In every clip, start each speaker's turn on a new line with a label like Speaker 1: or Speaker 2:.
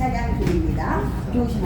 Speaker 1: 찬양 드립니다. 좋으신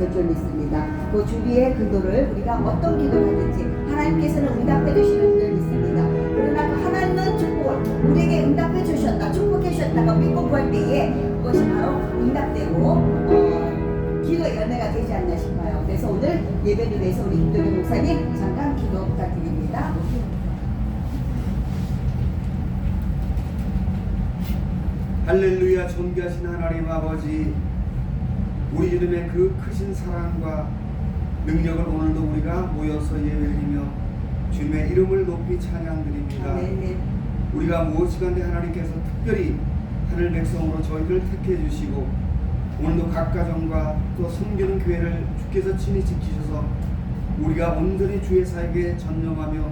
Speaker 1: 있을 줄 믿습니다. 그 주비의 기도를 우리가 어떤 기도를 하든지 하나님께서는 응답해 주시는 줄 믿습니다. 그러나 그 하나님은 축복을 우리에게 응답해 주셨다, 축복해 주셨다가 믿고 구할 때에 그것이 바로 응답되고 어, 기도의 연애가 되지 않나 싶어요. 그래서 오늘 예배를 위해서 우리 김도경 목사님 잠깐 기도 부탁드립니다.
Speaker 2: 할렐루야 존귀하신 하나님 아버지 우리 주님의 그 크신 사랑과 능력을 오늘도 우리가 모여서 예배드리며 주님의 이름을 높이 찬양드립니다
Speaker 1: 아멘.
Speaker 2: 우리가 무엇이간데 하나님께서 특별히 하늘 백성으로 저희를 택해 주시고 오늘도 각 가정과 또 섬기는 교회를 주께서 친히 지키셔서 우리가 온전히 주의 사역에 전념하며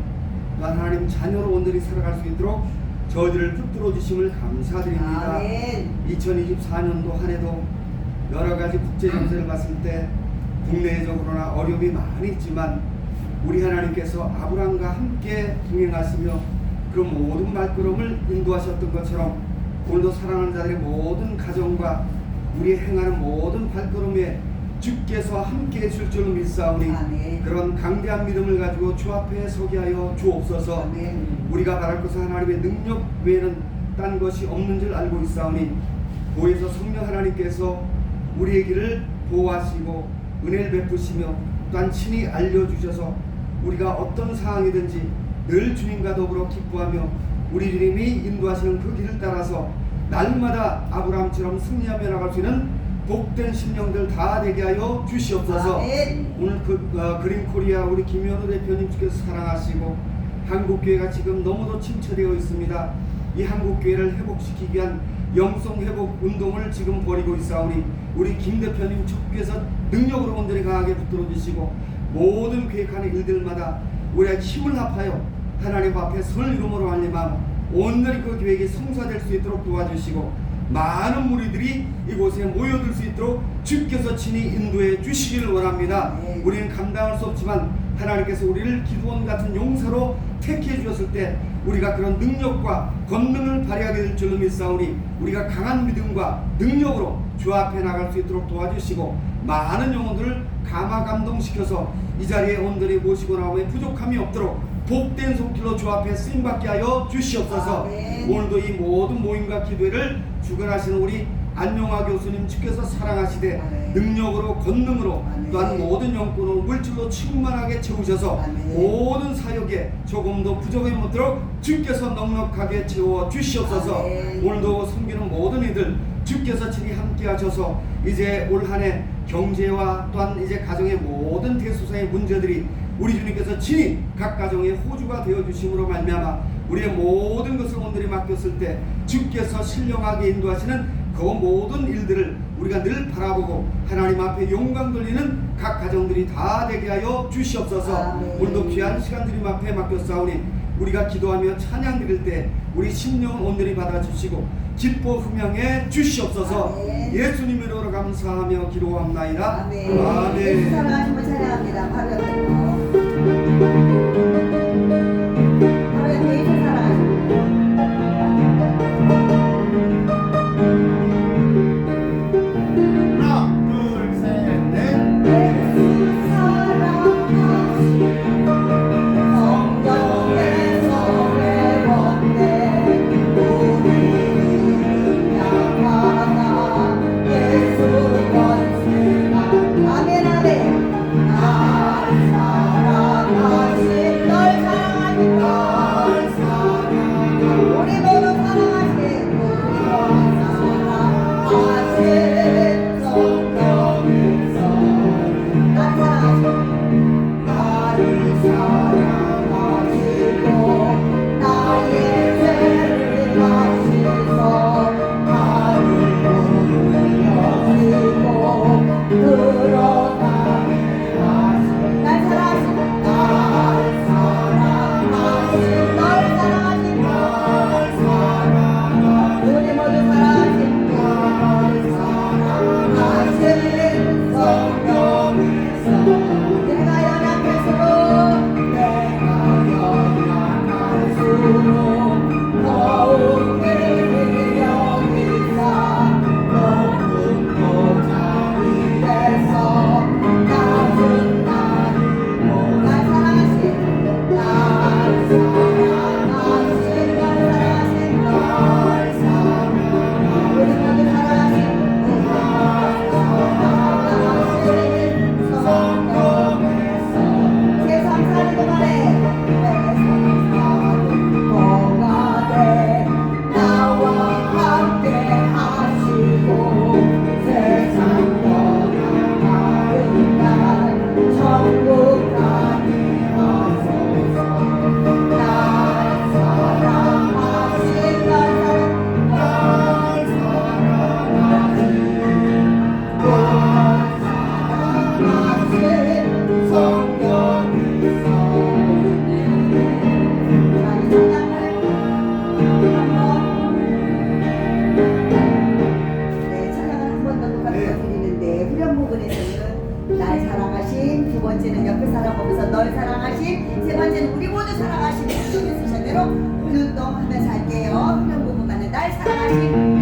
Speaker 2: 또한 하나님 자녀로 온전히 살아갈 수 있도록 저희들을 붙들어 주심을 감사드립니다.
Speaker 1: 아멘.
Speaker 2: 2024년도 한 해도 여러 가지 국제 정세를 봤을 때 국내적으로나 어려움이 많이 있지만 우리 하나님께서 아브라함과 함께 동행하시며 그 모든 발걸음을 인도하셨던 것처럼 오늘도 사랑하는 자들의 모든 가정과 우리 행하는 모든 발걸음에 주께서 함께 해줄 줄 믿사오니
Speaker 1: 아멘.
Speaker 2: 그런 강대한 믿음을 가지고 주 앞에 서게 하여 주옵소서
Speaker 1: 아멘.
Speaker 2: 우리가 바랄 것은 하나님의 능력 외에는 딴 것이 없는 줄 알고 있사오니 보혜서 성령 하나님께서 우리의 길을 보호하시고 은혜를 베푸시며 또한 친히 알려주셔서 우리가 어떤 상황이든지 늘 주님과 더불어 기뻐하며 우리 주님이 인도하시는 그 길을 따라서 날마다 아브라함처럼 승리하며 나갈 수 있는 복된 심령들 다 되게 하여 주시옵소서
Speaker 1: 아멘.
Speaker 2: 오늘 그 어, 그린 코리아 우리 김현우 대표님 주께서 사랑하시고 한국 교회가 지금 너무도 침체되어 있습니다. 이 한국 교회를 회복시키기 위한 영성 회복 운동을 지금 벌이고 있사오니 우리 김 대표님 척께서 능력으로 온전히 강하게 붙들어 주시고 모든 계획하는 일들마다 우리가 힘을 합하여 하나님 앞에 설 이름으로 알리마 온전히 그 계획이 성사될 수 있도록 도와주시고 많은 무리들이 이곳에 모여들 수 있도록 주께서 친히 인도해 주시기를 원합니다.
Speaker 1: 네.
Speaker 2: 우리는 감당할 수 없지만 하나님께서 우리를 기도원 같은 용사로 택해 주셨을 때 우리가 그런 능력과 권능을 발휘하게 될 줄로 믿사오니 우리가 강한 믿음과 능력으로 주 앞에 나갈 수 있도록 도와주시고 많은 영혼들을 감화 감동시켜서 이 자리에 온전히 모시고 나오에 부족함이 없도록 복된 손길로 주 앞에 쓰임받게 하여 주시옵소서
Speaker 1: 아멘.
Speaker 2: 오늘도 이 모든 모임과 기도회를 주관하시는 우리 안용화 교수님 주께서 사랑하시되
Speaker 1: 아멘.
Speaker 2: 능력으로 권능으로
Speaker 1: 아멘.
Speaker 2: 또한 모든 영혼을 물질로 충만하게 채우셔서
Speaker 1: 아멘.
Speaker 2: 모든 사역에 조금도 부족함이 없도록 주께서 넉넉하게 채워 주시옵소서
Speaker 1: 아멘.
Speaker 2: 오늘도 섬기는 모든 이들 주께서 친히 함께 하셔서 이제 올 한 해 경제와 또한 이제 가정의 모든 대소사의 문제들이 우리 주님께서 친히 각 가정의 호주가 되어 주심으로 말미암아 우리의 모든 것을 온전히 맡겼을 때 주께서 신령하게 인도하시는 그 모든 일들을 우리가 늘 바라보고 하나님 앞에 영광 돌리는 각 가정들이 다 되게 하여 주시옵소서
Speaker 1: 아, 네.
Speaker 2: 오늘도 귀한 시간들이 앞에 맡겼사오니 우리가 기도하며 찬양 드릴 때 우리 심령 온늘히 받아주시고 기뻐 흠양해 주시옵소서
Speaker 1: 아, 네.
Speaker 2: 예수님 이름으로 감사하며 기도합나이다
Speaker 1: 아멘 아, 네.
Speaker 2: 예수
Speaker 1: 사랑하심을 찬양합니다 바로 옆에 바로 옆에 가지. 세 번째는 우리 모두 살아가시는 예수 제대로 교통하면서 할게요. 훈련 부부 만날 사랑하시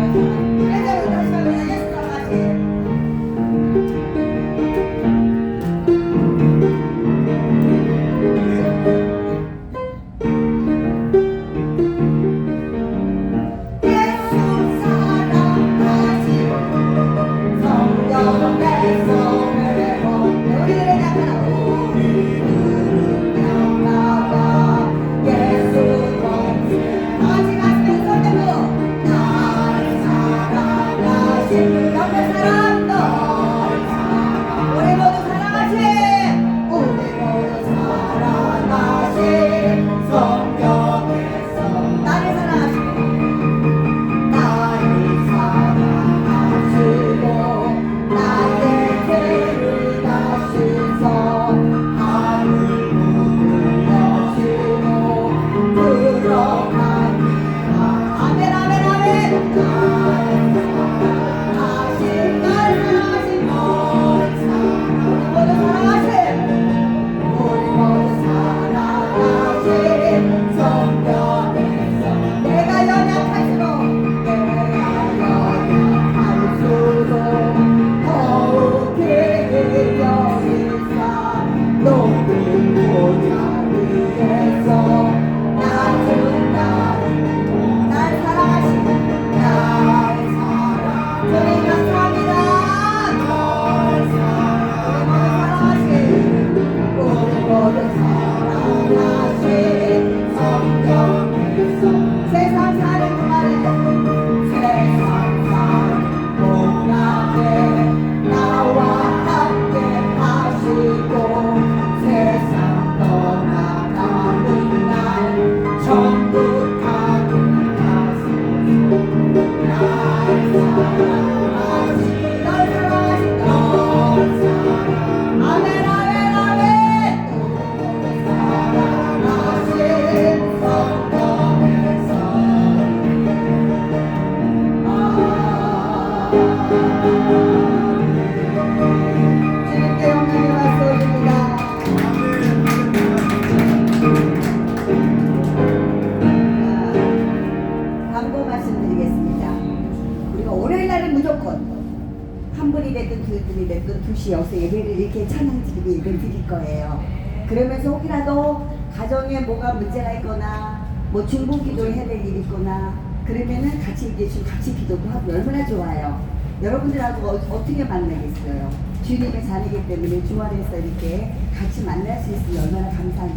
Speaker 1: 됐든 두시 여섯 예배를 이렇게 찬양 드리고 예배를 드릴 거예요. 그러면서 혹이라도 가정에 뭐가 문제가 있거나 뭐 중보 기도를 해야 될 일이 있거나 그러면은 같이 이제 좀 같이 기도도 하고 얼마나 좋아요. 여러분들하고 어, 어떻게 만나겠어요? 주님의 자녀이기 때문에 주말에서 이렇게 같이 만날 수 있으면 얼마나 감사한지